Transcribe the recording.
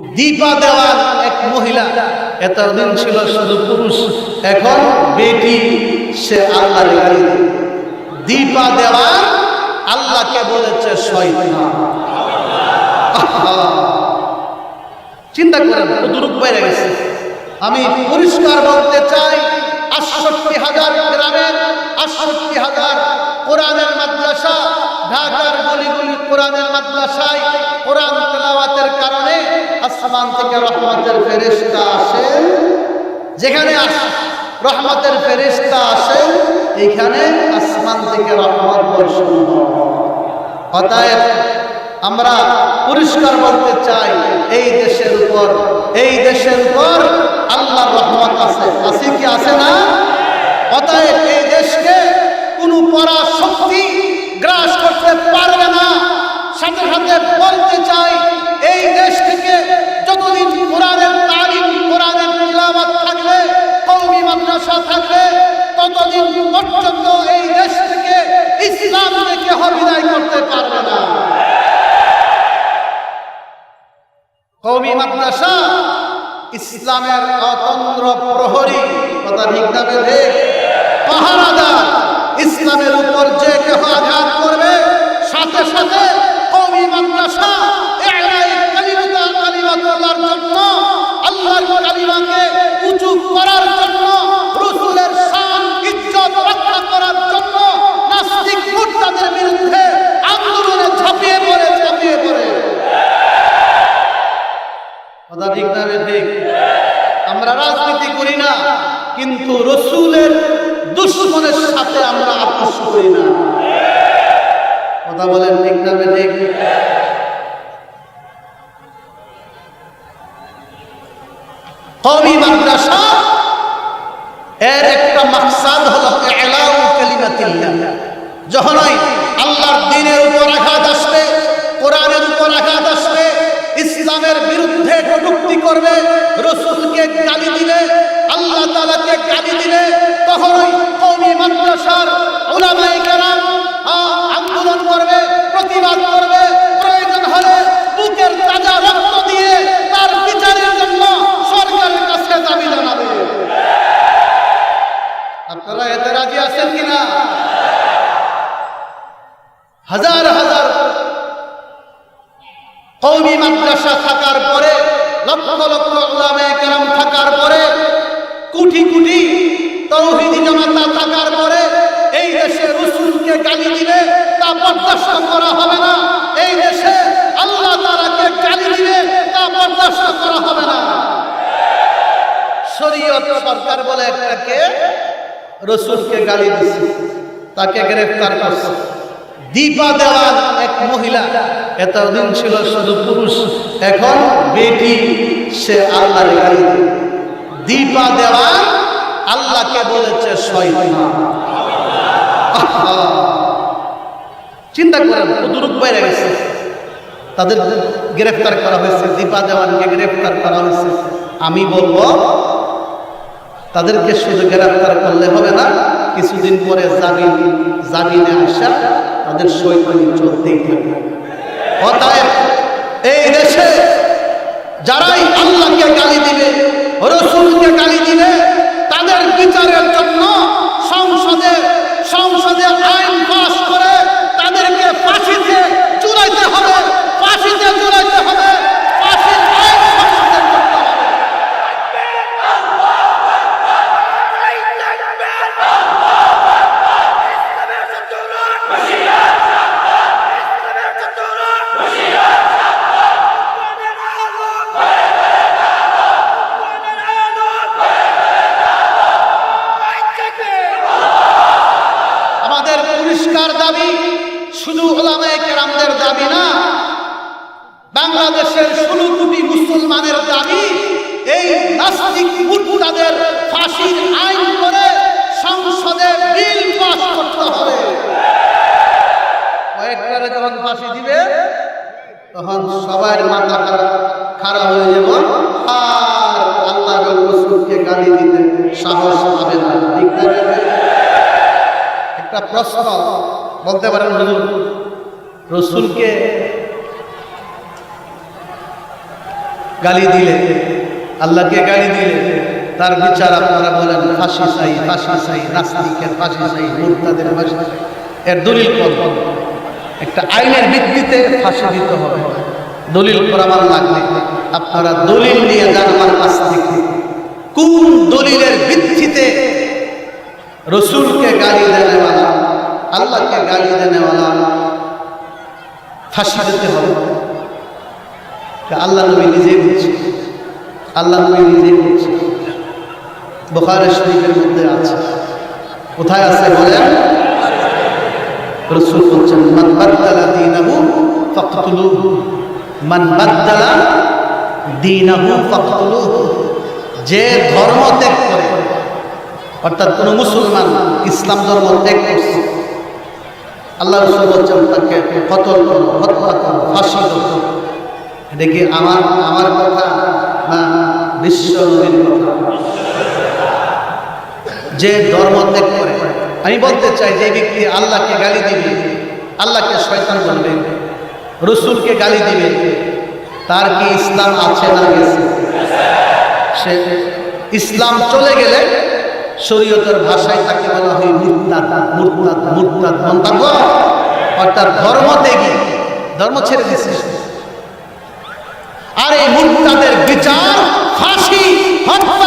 দীপা দেওয়ার এক মহিলা। এতদিন ছিল শুধু পুরুষ, এখন বেটি, সে আল্লাহ দীপা দেওয়া আল্লাহকে বলেছে! চিন্তা করেন কতটুক বেড়ে গেছে। আমি পরিষ্কার বলতে চাই, আটষট্টি হাজার গ্রামের, আটষট্টি হাজার কোরআনের মাদ্রাসা, ঢাকার গলিগুলি কোরআনের মাদ্রাসায় কোরআন আসমান থেকে রহমতের ফেরেশতা আসে। যেখানে রহমতের ফেরেশতা আসে এখানে আসমান থেকে রহমত বর্ষণ। অতএব আমরা পরিষ্কার বলতে চাই, এই দেশের উপর, এই দেশের উপর আল্লাহ রহমত আছে। আছে কি, আছে না? অতএব এই দেশকে কোনো পরা মাদ্রাসা থাকবে ততদিন পর্যন্ত এই দেশ থেকে ইসলাম থেকে বিদায় করতে পারবে না। কৌমি মাদ্রাসা ইসলামের অতন্ত্র প্রহরী, কথা ঠিক না কিন্তু রসুলের দুশ্মনের সাথে আমরা আপোষ করি না। কথা বলেন ঠিক না ঠিক কওমি মাদ্রাসা, এর একটা মাকসাদ হলো ইলাউ কালিমাতিল্লাহ। যখনই আল্লাহর দ্বীনের উপর আঘাত আসবে, কোরআনের উপর আঘাত আসবে, ইসলামের বিরুদ্ধে কটূক্তি করবে রসুলকে গালি দিবে আল্লাহ তাআলাকে গালি দিবে তখনই কওমি মাদ্রাসার আন্দোলন করবে, প্রতিবাদ করবে। প্রয়োজন হলে বুকের তাজা রক্ত দিয়ে তার বিচারের জন্য সরকারের কাছে দাবি জানাবে। আপনারা এতে রাজি আছেন কিনা? হাজার হাজার কৌমি মাদ্রাসা থাকার পরে, লক্ষ লক্ষ কেরাম থাকার পরে থাকার পরে দেশে রসুলকে গালি দিলে তা বরদাস্ত করা হবে না এই দেশে আল্লাহ তাআলাকে গালি দিলে তা বরদাস্ত করা হবে না শরীয়ত সরকার বলে একটাকে, রসুলকে গালি দিছে, তাকে গ্রেফতার করছে দীপা দেওয়ার এক মহিলা, এতদিন ছিল শুধু পুরুষ, এখন বেটি, সে আল্লাহর গালি। দীপা দেওয়া আল্লাহকে বলেছে শয়তান! চিন্তা করেন কতটুক বেড়ে গেছে। তাদের গ্রেফতার করা হয়েছে দীপা দেওয়ানকে গ্রেফতার করা হয়েছে। আমি বলব, তাদেরকে শুধু গ্রেফতার করলে হবে না, কিছুদিন পরে জামিন, জামিনে আসা তাদের সৈকনি চলতেই থাকবে। অতএব এই দেশে যারাই আল্লাহকে গালি দিবে, রসুলকে গালি দিবে, তাদের বিচারের জন্য সংসদে সংসদে আইন পাস করে তাদেরকে ফাঁসিতে চুরাইতে হবে ফাঁসিতে চুরাইতে হবে ফাঁসির আইন সংসদে করতে হবে পরিষ্কার দাবি শুধু কেরামদের দাবি না, বাংলাদেশের ষোলো কোটি মুসলমানের দাবি এই নাস্তিক মুরতাদের ফাঁসির আইন করে সংসদে বিল পাস করতে হবে। কয়েকটারে যখন ফাঁসি দিবে, তখন সবার মাথা খারাপ হয়ে যাব। আর আল্লাহ রসুলকে গালি দিতে সাহস একটা প্রশ্ন বলতে পারেন হুজুর। রসুলকে গালি দিলে, আল্লাহকে গালি দিলে তার বিচার আপনারা বলেন ফাঁসি চাই ফাঁসি চাই নাস্তিকের ফাঁসি চাই মুরতাদের ফাঁসি এর দলিল কত? একটা আইনের ভিত্তিতে ফাঁসি দিতে হবে। দলিল প্রমাণ লাগবে। আপনারা দলিল নিয়ে যান আমার কাছ থেকে। কোন দলিলের ভিত্তিতে রসুলকে গালি দেনেওয়ালা আল্লাহকে গালি দেনেওয়ালা ফাঁসি দিতে হবে। আল্লাহ নবী নিজেই বলছে আল্লাহ নবী নিজেই বলছে বোখারের শরীফের মধ্যে আছে। কোথায় আছে বলেন? রসুল বলছেন, মান বাদ্দালা দীনাহু ফাকতুলুহু। মান বাদ্দালা দীনাহু ফাকতুলুহু। যে ধর্ম ত্যাগ করে অর্থাৎ কোনো মুসলমান ইসলাম ধর্ম ত্যাগ করছে। আল্লাহ রসুল বলছেন, তাকে কতল করো, হত্যা করো, ফাঁসি করো। কি আমার আমার কথা না বিশ্ব যে ধর্ম ত্যাগ করে, আমি বলতে চাই যে ব্যক্তি আল্লাহকে গালি দিবে, আল্লাহকে শয়তান বলবে, রসুলকে গালি দিবে, তার কি ইসলাম আছে না গেছে? সে ইসলাম চলে গেলে শরীয়তের ভাষায় তাকে বলা হয় মুরতাদ মুরতাদ মুরতাদ মন্তব্য অর্থাৎ ধর্ম ত্যাগী ধর্ম ছেড়ে দিছে আর এই মুরতাদের বিচার ফাঁসি, হত্যা